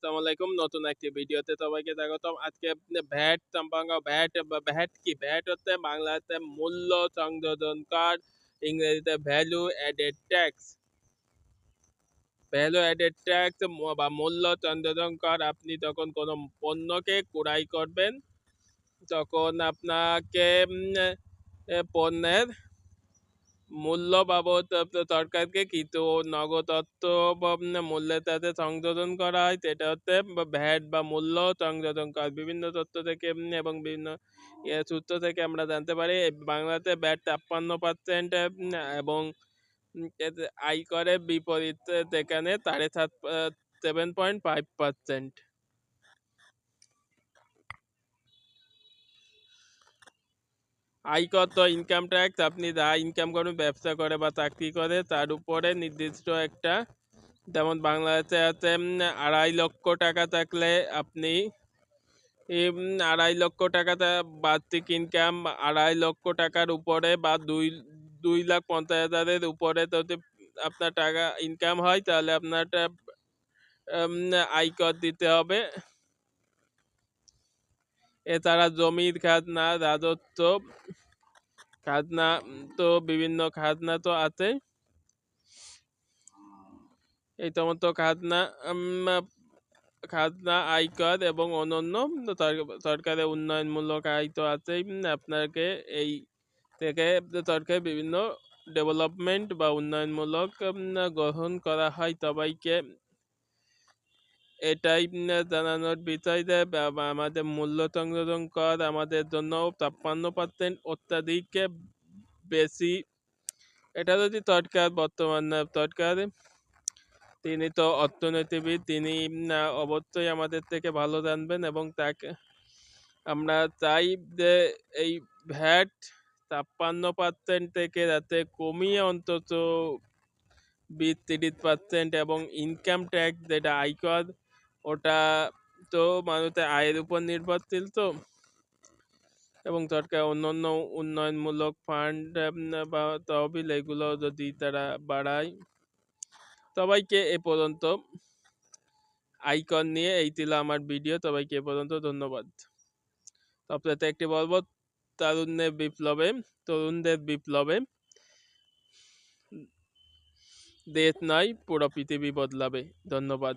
আসসালামু আলাইকুম। নতুন একটি ভিডিওতে সবাইকে স্বাগতম। আজকে ভ্যাট সম্পর্ক, ভ্যাট ভ্যাট কি? ভ্যাট হচ্ছে বাংলাতে মূল্য সংযোজন কর, ইংরেজিতে value added tax value added tax বা মূল্য সংযোজন কর, আপনি যখন কোনো পণ্যকে ক্রয় করবেন, তখন আপনাকে পণ্যের মূল্য বাবদ সরকারকে কিছু নগদ অর্থ বা মূল্যের সাথে সংযোজন করা হয়। সেটা হচ্ছে ভ্যাট বা মূল্য সংযোজন কর বিভিন্ন তথ্য থেকে এবং বিভিন্ন সূত্র থেকে আমরা জানতে পারি। বাংলাতে ভ্যাট ছাপ্পান্ন পার্সেন্ট এবং আয়করের বিপরীতে সেখানে সাড়ে সাত সেভেন পয়েন্ট ফাইভ পার্সেন্ট আয়কর তো ইনকাম ট্যাক্স আপনি যা ইনকাম করেন, ব্যবসা করে বা চাকরি করে, তার উপরে নির্দিষ্ট একটা, যেমন বাংলাদেশে আছে আড়াই লক্ষ টাকা থাকলে আপনি আড়াই লক্ষ টাকা বার্ষিক ইনকাম আড়াই লক্ষ টাকার উপরে বা দুই দুই লাখ পঞ্চাশ হাজারের উপরে যদি আপনার টাকা ইনকাম হয়, তাহলে আপনারটা আয়কর দিতে হবে। এছাড়া জমির খাজনা রাজস্ব খাজনা, তো বিভিন্ন খাজনা তো আছে। এই সমস্ত খাজনা খাজনা, আয়কর এবং অন্যান্য সরকারের উন্নয়নমূলক আয় তো আছেই। আপনাকে এই থেকে সরকার বিভিন্ন ডেভেলপমেন্ট বা উন্নয়নমূলক গ্রহণ করা হয় সবাইকে। এটাই জানানোর বিষয় যে আমাদের মূল্য সংযোজন কর, আমাদের জন্য ছাপ্পান্ন পার্সেন্ট অত্যাধিক বেশি। এটা যদি সরকার বর্তমান, সরকার তিনি তো অর্থনীতিবিদ, তিনি অবশ্যই আমাদের থেকে ভালো জানবেন এবং তাকে আমরা চাই যে, এই ভ্যাট ছাপ্পান্ন পার্সেন্ট থেকে যাতে কমিয়ে অন্তত বিশ, তিরিশ পার্সেন্ট এবং ইনকাম ট্যাক্স যেটা আয়কর ওটা তো মানুষের আয়ের উপর নির্ভরশীল তো। এবং সরকার অন্য অন্য উন্নয়নমূলক ফান্ড বা তহবিল এগুলো যদি তারা বাড়ায়, সবাইকে এ পর্যন্ত আইকন নিয়ে এই ছিল আমার ভিডিও সবাইকে এ পর্যন্ত ধন্যবাদ। সবসাথে একটি বলব তারুণ্যের বিপ্লবে, তরুণদের বিপ্লবে দেশ নয়, পুরো পৃথিবী বদলাবে। ধন্যবাদ।